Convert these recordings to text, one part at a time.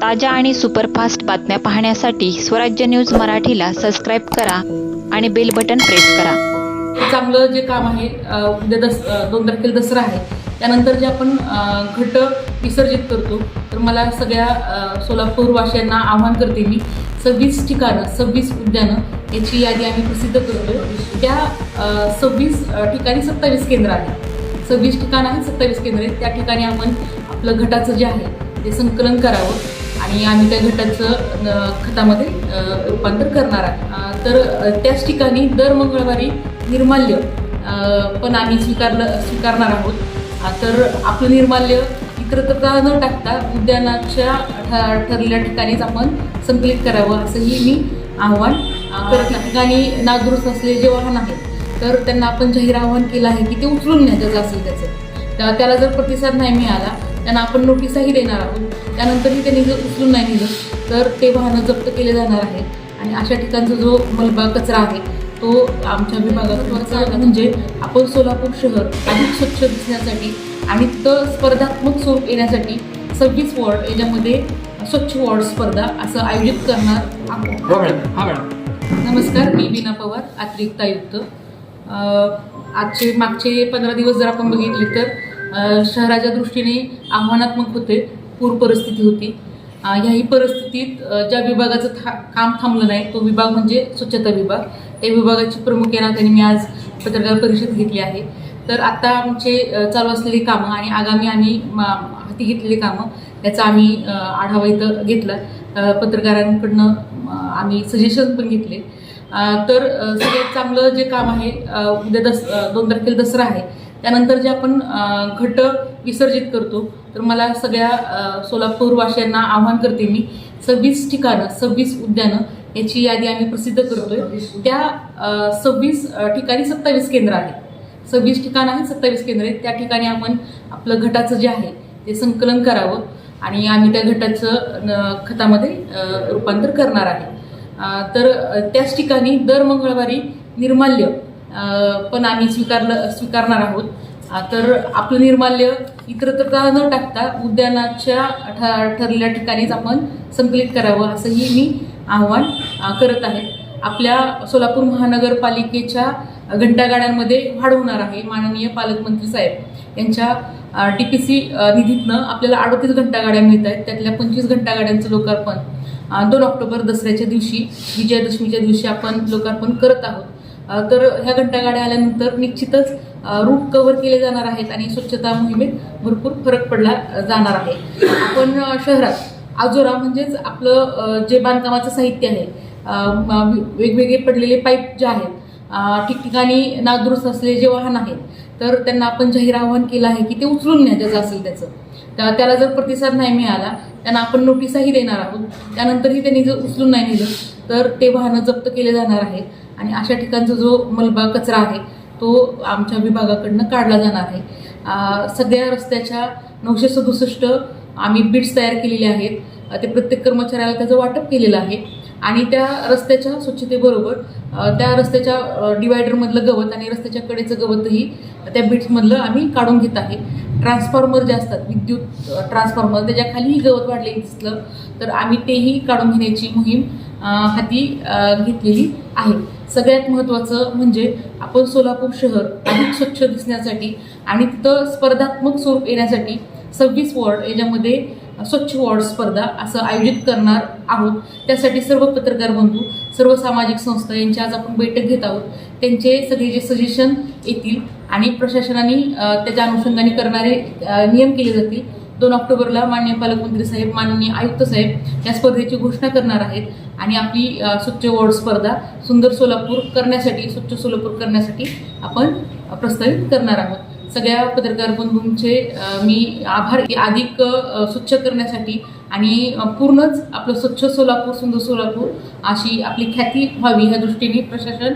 ताज्या आणि सुपरफास्ट बातम्या पाहण्यासाठी स्वराज्य न्यूज मराठीला सबस्क्राईब करा आणि बेल बटन प्रेस करा. चांगलं जे काम आहे उद्या दस दोन तारखेला दसरा आहे. त्यानंतर जे आपण घट विसर्जित करतो तर मला सगळ्या अ, सोलापूर आव्हान करते मी सव्वीस ठिकाणं सव्वीस उद्यानं याची यादी आम्ही प्रसिद्ध करतो. त्या सव्वीस ठिकाणी सत्तावीस केंद्र आहेत. सव्वीस ठिकाणं आहेत सत्तावीस केंद्र आहेत. त्या ठिकाणी आपण आपलं घटाचं जे आहे ते संकलन करावं. आणि आम्ही त्या घटाचं खतामध्ये रूपांतर करणार आहे. तर त्याच ठिकाणी दर मंगळवारी निर्माल्य पण आम्ही स्वीकारलं स्वीकारणार आहोत. तर आपलं निर्माल्य इतरत्र न टाकता उद्यानाच्या ठ- ठरलेल्या ठिकाणीच आपण संकलित करावं असंही मी आव्हान करत त्या ठिकाणी नागदुरुस्त असलेले जे वाहन आहेत तर त्यांना आपण जाहीर आव्हान केलं आहे की ते उचलून न्या ज्याचं असेल त्याचं. त्याला जर प्रतिसाद नाही मिळाला त्यांना आपण नोटीसही देणार आहोत. त्यानंतरही त्यांनी जर उचलून नाही नेलं तर ते वाहनं जप्त केले जाणार आहेत आणि अशा ठिकाणचा जो मलबा कचरा आहे तो आमच्या विभागात म्हणजे आपण सोलापूर शहर अधिक स्वच्छ दिसण्यासाठी आणि तिथं स्पर्धात्मक स्वरूप येण्यासाठी सव्वीस वॉर्ड याच्यामध्ये स्वच्छ वॉर्ड स्पर्धा असं आयोजित करणार आहोत. हो नमस्कार मी बीना पवार अतिरिक्त आयुक्त. आजचे मागचे पंधरा दिवस जर आपण बघितले तर शहराच्या दृष्टीने आव्हानात्मक होते. पूर परिस्थिती होती. ह्याही परिस्थितीत ज्या विभागाचं था काम थांबलं नाही तो विभाग म्हणजे स्वच्छता विभाग. त्या विभागाची प्रमुख या नात्याने मी आज पत्रकार परिषद घेतली आहे. तर आता आमचे चालू असलेली कामं आणि आगामी आम्ही हाती घेतलेली कामं याचा आम्ही आढावा इथं घेतला. पत्रकारांकडनं आम्ही सजेशन पण घेतले. तर सगळ्यात चांगलं जे काम आहे उद्या दस दोन तारखेला दसरा आहे. त्यानंतर जे आपण घट विसर्जित करतो. तर मला सगळ्या अ, सोलापूर आव्हान करते मी सव्वीस ठिकाणं सव्वीस उद्यानं याची यादी आम्ही प्रसिद्ध करतोय. त्या सव्वीस ठिकाणी सत्तावीस केंद्र आहेत. सव्वीस ठिकाणं आहेत सत्तावीस केंद्र आहेत. त्या ठिकाणी आपण आपलं घटाचं जे आहे ते संकलन करावं आणि आम्ही त्या घटाचं खतामध्ये रूपांतर करणार आहे. तर त्याच ठिकाणी दर मंगळवारी निर्माल्य पण आम्ही स्वीकारलं स्वीकारणार आहोत. तर आपलं निर्माल्य इतरत्र न टाकता उद्यानाच्या ठ- ठरलेल्या ठिकाणीच आपण संकलित करावं असंही मी आव्हान करत आहे. आपल्या सोलापूर महानगरपालिकेच्या घंटागाड्यांमध्ये वाढ होणार आहे माननीय पालकमंत्री साहेब. यांच्या टी पी सी निधीतनं आपल्याला अडतीस घंटागाड्या मिळत आहेत त्यातल्या पंचवीस घंटागाड्यांचं लोकार्पण दोन ऑक्टोबर दसऱ्याच्या दिवशी विजयादशमीच्या दिवशी आपण लोकार्पण करत आहोत. तर ह्या घंटागाड्या आल्यानंतर निश्चितच रूट कव्हर केले जाणार आहेत आणि स्वच्छता मोहिमेत भरपूर फरक पडला जाणार आहे. आपण शहरात आजोरा म्हणजेच आपलं जे बांधकामाचं साहित्य आहे वेगवेगळे पडलेले पाईप जे आहेत ठिकठिकाणी नादुरुस्त असलेले जे वाहन आहेत तर त्यांना आपण जाहीर आव्हान केलं आहे की ते उचलून न्या ज्याचं असेल त्याचं. त्या- त्याला जर प्रतिसाद नाही मिळाला त्यांना आपण नोटीसही देणार आहोत. त्यानंतरही त्यांनी जर उचलून नाही नेलं तर ते वाहनं जप्त केले जाणार आहेत. आणि अशा ठिकाणचा जो मलबा कचरा आहे तो आमच्या विभागाकडनं काढला जाणार आहे. सगळ्या रस्त्याच्या नऊशे सदुसष्ट आम्ही बिट्स तयार केलेले आहेत. ते प्रत्येक कर्मचाऱ्याला त्याचं वाटप केलेलं आहे. आणि त्या रस्त्याच्या स्वच्छतेबरोबर त्या रस्त्याच्या डिवायडरमधलं गवत आणि रस्त्याच्या कडेचं गवतही त्या बिट्समधलं आम्ही काढून घेत आहे. ट्रान्सफॉर्मर जे असतात विद्युत ट्रान्सफॉर्मर त्याच्या खालीही गवत वाढले दिसलं तर आम्ही तेही काढून घेण्याची मोहीम हाती घेतलेली आहे. सगळ्यात महत्त्वाचं म्हणजे आपण सोलापूर शहर अधिक स्वच्छ दिसण्यासाठी आणि तिथं स्पर्धात्मक स्वरूप येण्यासाठी सव्वीस वॉर्ड याच्यामध्ये स्वच्छ वॉर्ड स्पर्धा असं आयोजित करणार आहोत. त्यासाठी सर्व पत्रकार बंधू सर्व सामाजिक संस्था यांची आज आपण बैठक घेत आहोत. त्यांचे सगळे जे सजेशन येतील आणि प्रशासनाने त्याच्या अनुषंगाने करणारे नियम केले जातील. दोन ऑक्टोबरला माननीय पालकमंत्री साहेब माननीय आयुक्त साहेब या स्पर्धेची घोषणा करणार आहेत. आणि आपली स्वच्छ वॉर्ड स्पर्धा सुंदर सोलापूर करण्यासाठी स्वच्छ सोलापूर करण्यासाठी आपण प्रस्तावित करणार आहोत. सगळ्या पत्रकार बंधूंचे मी आभार. अधिक स्वच्छ करण्यासाठी आणि पूर्णच आपलं स्वच्छ सोलापूर सुंदर सोलापूर अशी आपली ख्याती व्हावी ह्या दृष्टीने प्रशासन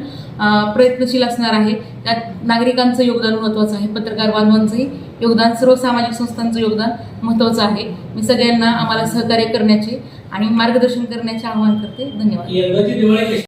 प्रयत्नशील असणार आहे. त्यात नागरिकांचं योगदान महत्त्वाचं आहे. पत्रकार बांधवांचंही योगदान सर्व सामाजिक संस्थांचं योगदान महत्त्वाचं आहे. मी सगळ्यांना आम्हाला सहकार्य करण्याचे आणि मार्गदर्शन करण्याचे आवाहन करते. धन्यवाद.